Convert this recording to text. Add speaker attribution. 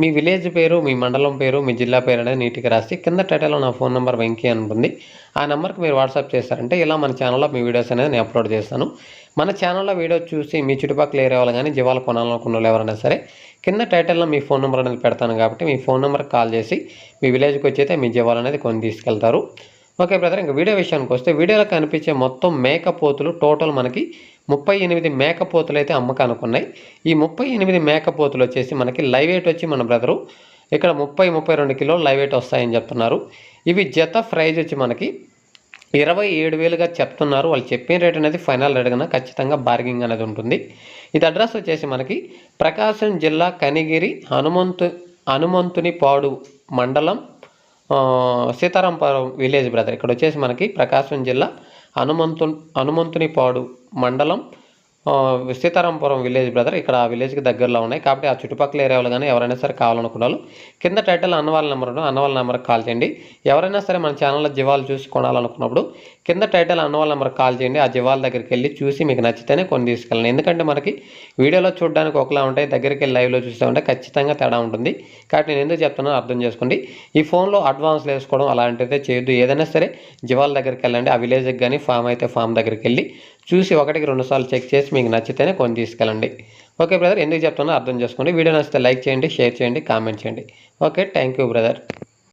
Speaker 1: మీ village పేరు మీ మండలం పేరు మీ జిల్లా పేరు అనేది నీట్గా రాసి కింద టైటిల్లో నా ఫోన్ నెంబర్ వెంకీ అని ఉంటుంది. ఆ నెంబర్కి మీరు వాట్సాప్ చేస్తారంటే ఇలా మన ఛానల్లో మీ వీడియోస్ అనేది నేను అప్లోడ్ చేస్తాను. మన ఛానల్లో వీడియో చూసి మీ చుట్టుపక్కల ఏరే వాళ్ళు కానీ జీవాలు కొనాలనుకున్న వాళ్ళు ఎవరైనా సరే కింద టైటిల్లో మీ ఫోన్ నెంబర్ అనేది పెడతాను కాబట్టి మీ ఫోన్ నెంబర్కి కాల్ చేసి మీ విలేజ్కి వచ్చి అయితే మీ జీవాలు అనేది కొని తీసుకెళ్తారు. ఓకే బ్రదర్ ఇంకా వీడియో విషయానికి వస్తే వీడియోలో కనిపించే మొత్తం మేకపోతులు టోటల్ మనకి ముప్పై ఎనిమిది మేకపోతులు అయితే అమ్మకానికి ఉన్నాయి ఈ ముప్పై ఎనిమిది మేకపోతులు వచ్చేసి మనకి లైవ్ ఎయిట్ వచ్చి మన బ్రదరు ఇక్కడ ముప్పై ముప్పై రెండు కిలోలు లైవ్ ఎయిట్ వస్తాయని చెప్తున్నారు. ఇవి జత ప్రైజ్ వచ్చి మనకి ఇరవై ఏడు వేలుగా చెప్తున్నారు. వాళ్ళు చెప్పిన రేట్ అనేది ఫైనల్ రేట్ కన్నా ఖచ్చితంగా బార్గింగ్ అనేది ఉంటుంది. ఇది అడ్రస్ వచ్చేసి మనకి ప్రకాశం జిల్లా కనిగిరి హనుమంతు హనుమంతుని పాడు మండలం సీతారాంపురం విలేజ్ బ్రదర్. ఇక్కడ వచ్చేసి మనకి ప్రకాశం జిల్లా హనుమంతు హనుమంతునిపాడు మండలం సీతారాంపురం విలేజ్ బ్రదర్ ఇక్కడ ఆ విలేజ్కి దగ్గరలో ఉన్నాయి. కాబట్టి ఆ చుట్టుపక్కల ఏరియాలో కానీ ఎవరైనా సరే కావాలనుకున్న వాళ్ళు కింద టైటిల్ అన్నవాళ్ళ నెంబర్ అన్నవాళ్ళ నెంబర్కి కాల్ చేయండి. ఎవరైనా సరే మన ఛానల్లో జీవాలు చూసి కొనాలనుకున్నప్పుడు కింద టైటిల్ అన్నవాళ్ళ నెంబర్కి కాల్ చేయండి. ఆ జీవాల దగ్గరికి వెళ్ళి చూసి మీకు నచ్చితేనే కొన్ని తీసుకెళ్ళండి. ఎందుకంటే మనకి వీడియోలో చూడడానికి ఒకలా ఉంటాయి దగ్గరికి వెళ్ళి లైవ్లో చూస్తూ ఉంటే ఖచ్చితంగా తేడా ఉంటుంది. కాబట్టి నేను ఎందుకు చెప్తున్నానో అర్థం చేసుకోండి. ఈ ఫోన్లో అడ్వాన్స్ వేసుకోవడం అలాంటిదే చేయొద్దు. ఏదైనా సరే జీవాల దగ్గరికి వెళ్ళండి. ఆ విలేజ్కి కానీ ఫామ్ అయితే ఫామ్ దగ్గరికి వెళ్ళి చూసి ఒకటికి రెండు సార్లు చెక్ చేసి మీకు నచ్చితేనే కొని తీసుకెళ్ళండి. ఓకే బ్రదర్ ఎందుకు చెప్తున్నా అర్థం చేసుకోండి. వీడియో నచ్చితే లైక్ చేయండి షేర్ చేయండి కామెంట్ చేయండి. Okay thank you brother.